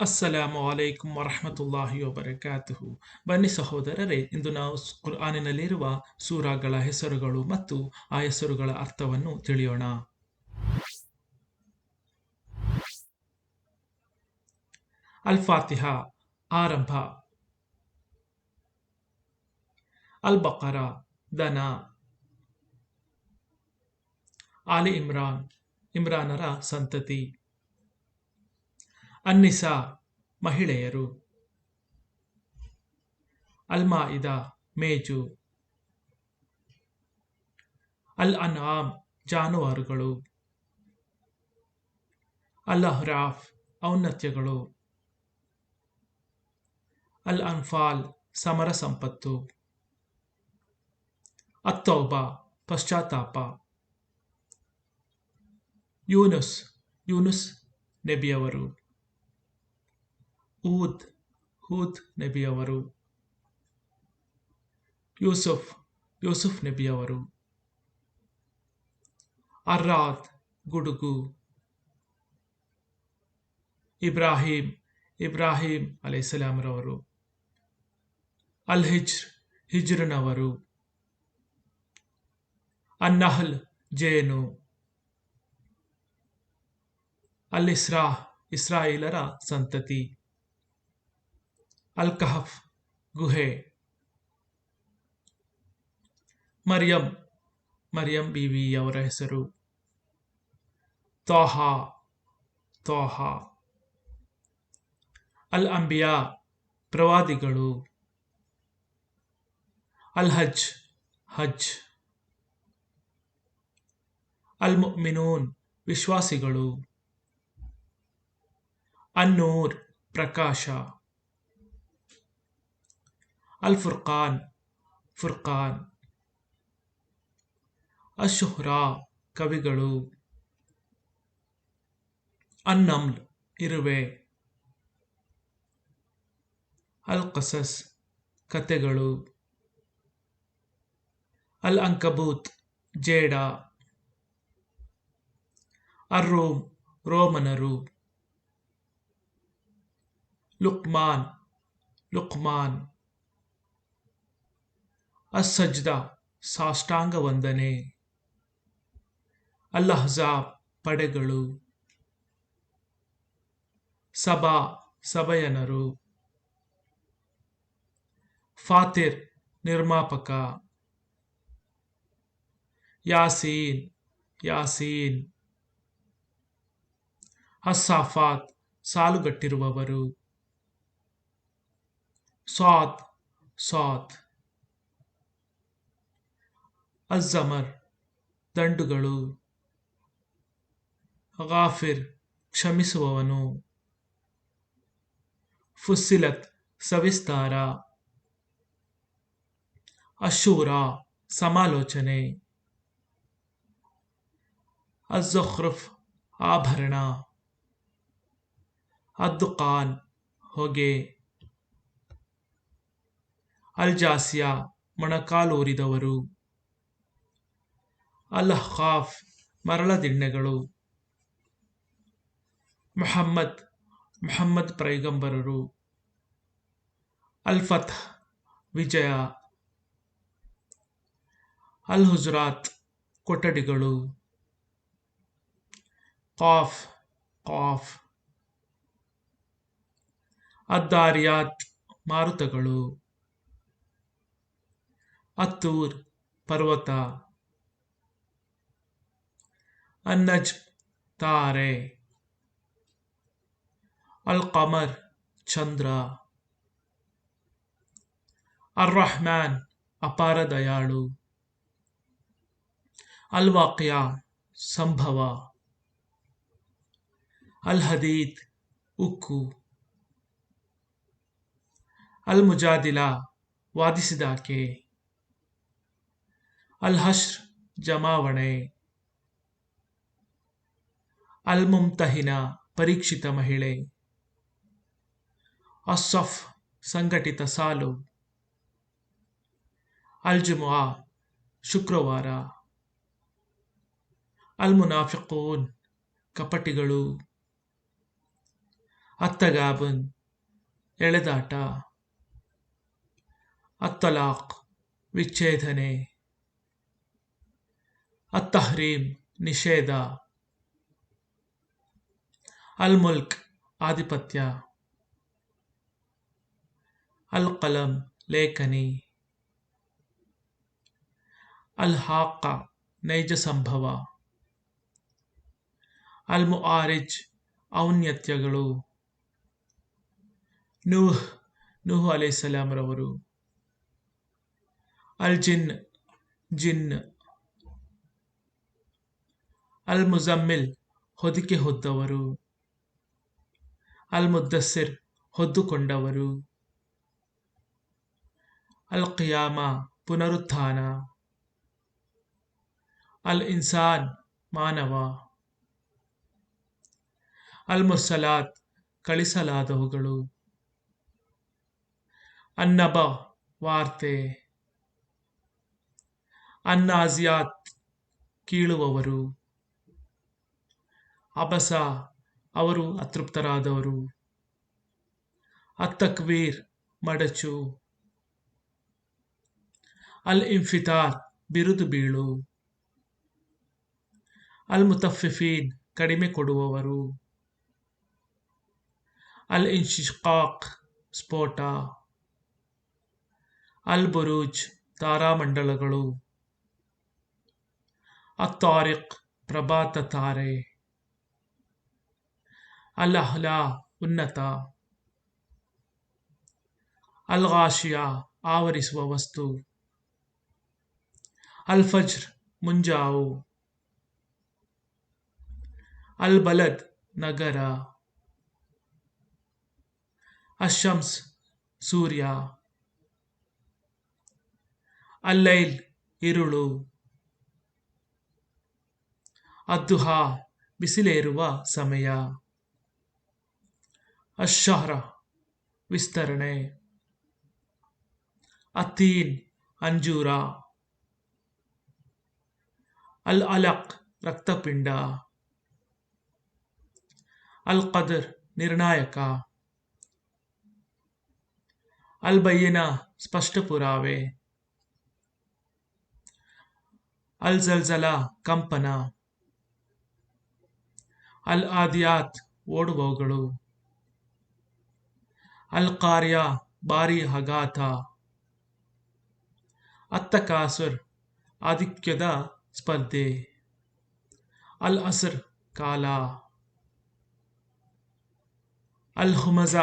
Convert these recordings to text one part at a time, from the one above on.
ಅಸ್ಸಲಾಮು ಅಲೈಕುಂ ವರಹಮತುಲ್ಲಾಹಿ ವಬರಕಾತುಹು ಬನ್ನಿ ಸಹೋದರರೇ, ಇಂದು ನಾವು ಕುರ್ಆನಿನಲ್ಲಿರುವ ಸೂರಾಗಳ ಹೆಸರುಗಳು ಮತ್ತು ಆ ಹೆಸರುಗಳ ಅರ್ಥವನ್ನು ತಿಳಿಯೋಣ. ಅಲ್ ಫಾತಿಹ ಆರಂಭ. ಅಲ್ ಬಕರ ದನ. ಆಲಿ ಇಮ್ರಾನ್, ಇಮ್ರಾನರ ಸಂತತಿ. ಅನ್ನಿಸಾ ಮಹಿಳೆಯರು. ಅಲ್ಮಾಯಿದ, ಮೇಜು. ಅಲ್ ಅನಾಮ್ ಜಾನುವಾರುಗಳು. ಅಲ್ ಅಹ್ರಾಫ್ ಔನ್ನತ್ಯಗಳು. ಅಲ್ ಅನ್ಫಾಲ್ ಸಮರ ಸಂಪತ್ತು ಅತ್ತೌಬಾ, ಪಶ್ಚಾತ್ತಾಪ. ಯೂನುಸ್ ಯೂನುಸ್ ನಬಿಯವರು. ಊದ್ ಹೂದ್ ನಬಿಯವರು ಯೂಸುಫ್ ಯೂಸುಫ್ ನಬಿಯವರು ಅರ್ರಾದ್ ಗುಡುಗು. ಇಬ್ರಾಹಿಂ ಇಬ್ರಾಹಿಂ ಅಲೈಸಲಾಮ್ರವರು ಅಲ್ ಹಿಜ್ರ್ ಹಿಜ್ರನವರು. ಅನ್ನಹಲ್, ಜೇನು. ಅಲ್ ಇಸ್ರಾ ಇಸ್ರಾಯಿಲರ ಸಂತತಿ. ಅಲ್ ಕಹಫ್ ಗುಹೆ. ಮರಿಯಂ. ಮರಿಯಂ ಬೀವಿಯವರ ಹೆಸರು. ತೋಹಾ ತೋಹಾ ಅಲ್ ಅಂಬಿಯಾ ಪ್ರವಾದಿಗಳು. ಅಲ್ ಹಜ್. ಹಜ್ ಅಲ್ ಮುಮಿನೂನ್ ವಿಶ್ವಾಸಿಗಳು. ಅನ್ನೂರ್, ಪ್ರಕಾಶ. ಅಲ್ ಫುರ್ಕಾನ್ ಅಶುಹ್ರಾ ಕವಿಗಳು ಅನ್ನಮ್ಲ್ ಇರುವೆ ಅಲ್ ಕಸಸ್ ಕತೆಗಳು ಅಲ್ ಅಂಕಬೂತ್ ಜೇಡ ಅರ್ರೋಮ್ ರೋಮನರು ಲುಕ್ಮಾನ್ ಲುಕ್ಮಾನ್ ಅಸಜ್ದ ಸಾಷ್ಟಾಂಗ ವಂದನೆ. ಅಲ್ಲಹಜಾ ಪಡೆಗಳು. ಸಬಾ ಸಭಯನರು. ಫಾತಿರ್ ನಿರ್ಮಾಪಕ. ಯಾಸೀನ್ ಯಾಸೀನ್. ಅಸ್ಸಾಫಾತ್ ಸಾಲುಗಟ್ಟಿರುವವರು. ಸಾತ್ ಸಾತ್ ಅಜ್ಜಮರ್ ದಂಡುಗಳು. ಗಾಫಿರ್ ಕ್ಷಮಿಸುವವನು. ಫುಸ್ಸಿಲತ್ ಸವಿಸ್ತಾರ. ಅಶೂರ ಸಮಾಲೋಚನೆ. ಅಜ್ಜುಖ್ರುಫ್ ಆಭರಣ. ಅದ್ದುಕಾನ್ ಹೊಗೆ. ಅಲ್ ಜಾಸಿಯಾ ಮೊಣಕಾಲೂರಿದವರು ಅಲ್ ದಿಣ್ಣೆಗಳು. ಮರಳದಿಣ್ಣೆಗಳು ಮೊಹಮ್ಮದ್ ಮೊಹಮ್ಮದ್ ಪ್ರೈಗಂಬರರು ಅಲ್ ಫತ್ ವಿಜಯ. ಅಲ್ ಹುಜರಾತ್, ಕೊಠಡಿಗಳು. Calf calf. ಅದ್ದಾರಿಯಾತ್, ಮಾರುತಗಳು. ಅತ್ತೂರ್, ಪರ್ವತ. ಅನ್ನಜ್ ತಾರೆ ಅಲ್ ಕಮರ್ ಚಂದ್ರ ಅರ್ ರಹ್ಮಾನ್ ಅಪಾರ ದಯಾಳು ಅಲ್ ವಾಕ್ಯ ಸಂಭವ ಅಲ್ ಹದೀದ್ ಉಕ್ಕು ಅಲ್ ಮುಜಾದಿಲ ವಾದಿಸಿದಾಕೆ ಅಲ್ ಹಶ್ರ್ ಜಮಾವಣೆ ಅಲ್ ಮುಮ್ತಹಿನ ಪರೀಕ್ಷಿತ ಮಹಿಳೆ. ಅಸ್ಸಫ್, ಸಂಘಟಿತ ಸಾಲು. ಅಲ್ ಜುಮಾ ಶುಕ್ರವಾರ. ಅಲ್ ಮುನಾಫಿಕೂನ್ ಕಪಟಿಗಳು. ಅತ್ತಗಾಬನ್, ಎಳೆದಾಟ. ಅತ್ತಲಾಕ್, ವಿಚ್ಛೇದನೆ. ಅತ್ತಹ್ರೀಮ್ ನಿಷೇಧ. ಅಲ್ ಮುಲ್ಕ್ ಆಧಿಪತ್ಯ. ಅಲ್ ಕಲಂ ಲೇಖನಿ. ಅಲ್ ಹಾಕ ನೈಜ ಸಂಭವ. ಅಲ್ ಮುಆರಿಜ್ ಔನ್ನತ್ಯಗಳು. ನೂಹ್ ನೂಹ್ ಅಲೈಹಿಸ್ಸಲಾಂರವರು ಅಲ್ ಜಿನ್ ಜಿನ್. ಅಲ್ ಮುಜಮ್ಮಿಲ್ ಹೊದಿಕೆ ಹೊದ್ದವರು. ಅಲ್ ಮುದ್ದಸ್ಸಿರ್ ಹೊದ್ದುಕೊಂಡವರು. ಅಲ್ ಕಿಯಾಮ ಪುನರುತ್ಥಾನ. ಅಲ್ ಇನ್ಸಾನ್ ಮಾನವ. ಅಲ್ ಮುರ್ಸಲಾತ್ ಕಳಿಸಲಾದವುಗಳು. ಅನ್ನಬ ವಾರ್ತೆ. ಅನ್ನಾಜಿಯಾತ್ ಕೀಳುವವರು. ಅಬಸ ಅವರು ಅತೃಪ್ತರಾದವರು. ಅತ್ತಕ್ವೀರ್ ಮಡಚು. ಅಲ್ ಇಂಫಿತಾರ್ ಬಿರುದು ಬೀಳು. ಅಲ್ ಮುತಫಿಫೀನ್ ಕಡಿಮೆ ಕೊಡುವವರು. ಅಲ್ ಇನ್ಶಿಕಾಕ್ ಸ್ಫೋಟ. ಅಲ್ ಬುರೂಜ್ ತಾರಾಮಂಡಲಗಳು. ಅತ್ತಾರಿಕ್ ಪ್ರಭಾತ ತಾರೆ. ಅಲ್ ಅಹ್ಲಾ ಉನ್ನತ. ಅಲ್ ಗಾಶಿಯಾ ಆವರಿಸುವ ವಸ್ತು. ಅಲ್ ಫಜ್ರ್ ಮುಂಜಾವು. ಅಲ್ ಬಲದ್ ನಗರ. ಅಶಮ್ಸ್ ಸೂರ್ಯ. ಅಲ್ಲೈಲ್, ಇರುಳು. ಅದ್ದುಹಾ, ಬಿಸಿಲೇರುವ ಸಮಯ. ಅಶಹರ ವಿಸ್ತರಣೆ. ಅತೀನ್ ಅಂಜೂರ. ಅಲ್ ಅಲಕ್ ರಕ್ತಪಿಂಡ. ಅಲ್ ಕದರ್ ನಿರ್ಣಾಯಕ. ಅಲ್ ಬಯ್ಯನ ಸ್ಪಷ್ಟ ಪುರಾವೆ ಅಲ್ ಜಲ್ಜಲ ಕಂಪನ. ಅಲ್ ಆದಿಯಾತ್ ಓಡುವವುಗಳು. ಕಾರ್ಯ ಬಾರಿ ಹಗಾತ ಅತ್ತಕಾಸುರ್ ಆಧಿಕ್ಯದ ಸ್ಪರ್ಧೆ. ಅಲ್ ಅಸರ್ ಕಾಲ. ಅಲ್ ಹುಮಜ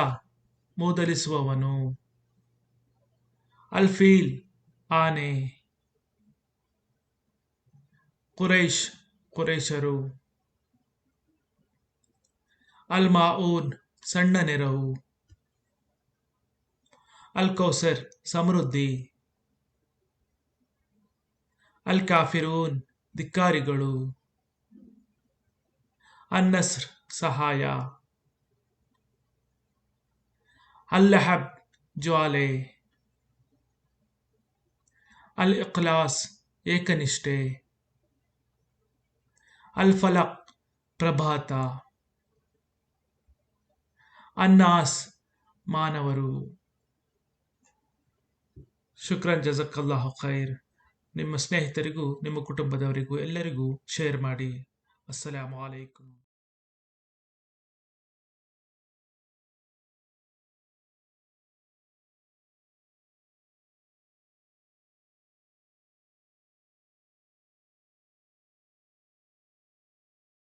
ಮೂದಲಿಸುವವನು. ಅಲ್ ಫೀಲ್ ಆನೆ. ಕುರೈಶ್ ಕುರೈಶರು. ಅಲ್ ಮಾಊನ್ ಸಣ್ಣ ನೆರವು. ಅಲ್ ಕೌಸರ್ ಸಮೃದ್ಧಿ ಅಲ್ ಕಾಫಿರೂನ್ ಧಿಕ್ಕಾರಿಗಳು ಅನ್ನಸ್ರ್ ಸಹಾಯ ಅಲ್ಲಹಬ್ ಜ್ವಾಲೆ ಅಲ್ ಇಖ್ಲಾಸ್ ಏಕನಿಷ್ಠೆ ಅಲ್ ಫಲಕ್ ಪ್ರಭಾತ ಅನ್ನಾಸ್ ಮಾನವರು ಶುಕ್ರನ್ ಜಜಕಲ್ಲಾಹು ಖೈರ್. ನಿಮ್ಮ ಸ್ನೇಹಿತರಿಗೂ ನಿಮ್ಮ ಕುಟುಂಬದವರಿಗೂ ಎಲ್ಲರಿಗೂ ಶೇರ್ ಮಾಡಿ. ಅಸ್ಸಲಾಮು ಅಲೈಕುಂ